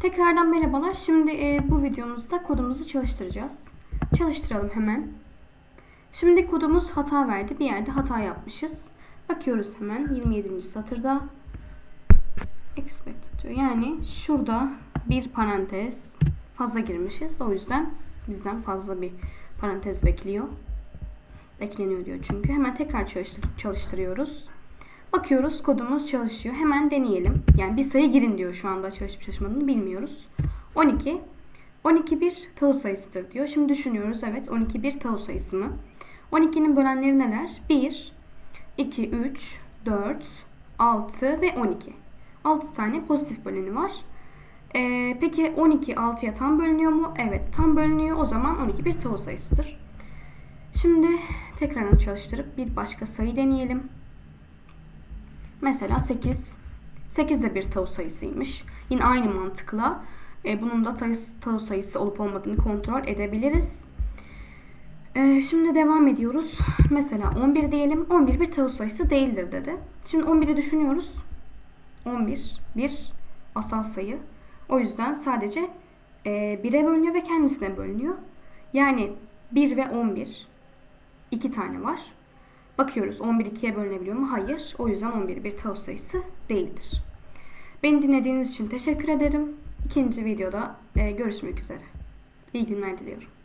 Tekrardan merhabalar. Şimdi e, bu videomuzda kodumuzu çalıştıracağız. Çalıştıralım hemen. Şimdi kodumuz hata verdi. Bir yerde hata yapmışız. Bakıyoruz hemen 27. satırda. Expected diyor. Yani şurada bir parantez fazla girmişiz. O yüzden bizden fazla bir parantez bekliyor. Bekleniyor diyor çünkü. Hemen tekrar çalıştır çalıştırıyoruz. Bakıyoruz kodumuz çalışıyor. Hemen deneyelim. Yani bir sayı girin diyor şu anda çalışıp çalışmadığını bilmiyoruz. 12. 12 bir tavuk sayısıdır diyor. Şimdi düşünüyoruz. Evet 12 bir tavuk sayısı mı? 12'nin bölenleri neler? 1, 2, 3, 4, 6 ve 12. 6 tane pozitif böleni var. Ee, peki 12 6'ya tam bölünüyor mu? Evet tam bölünüyor. O zaman 12 bir tavuk sayısıdır. Şimdi tekrardan çalıştırıp bir başka sayı deneyelim. Mesela 8. 8 de bir tavuk sayısıymış. Yine aynı mantıkla e, bunun da tavuk sayısı olup olmadığını kontrol edebiliriz. E, şimdi devam ediyoruz. Mesela 11 diyelim. 11 bir tavuk sayısı değildir dedi. Şimdi 11'i düşünüyoruz. 11 bir asal sayı. O yüzden sadece e, 1'e bölünüyor ve kendisine bölünüyor. Yani 1 ve 11 iki tane var. Bakıyoruz 11 2'ye bölünebiliyor mu? Hayır. O yüzden 11 bir tavuk sayısı değildir. Beni dinlediğiniz için teşekkür ederim. İkinci videoda e, görüşmek üzere. İyi günler diliyorum.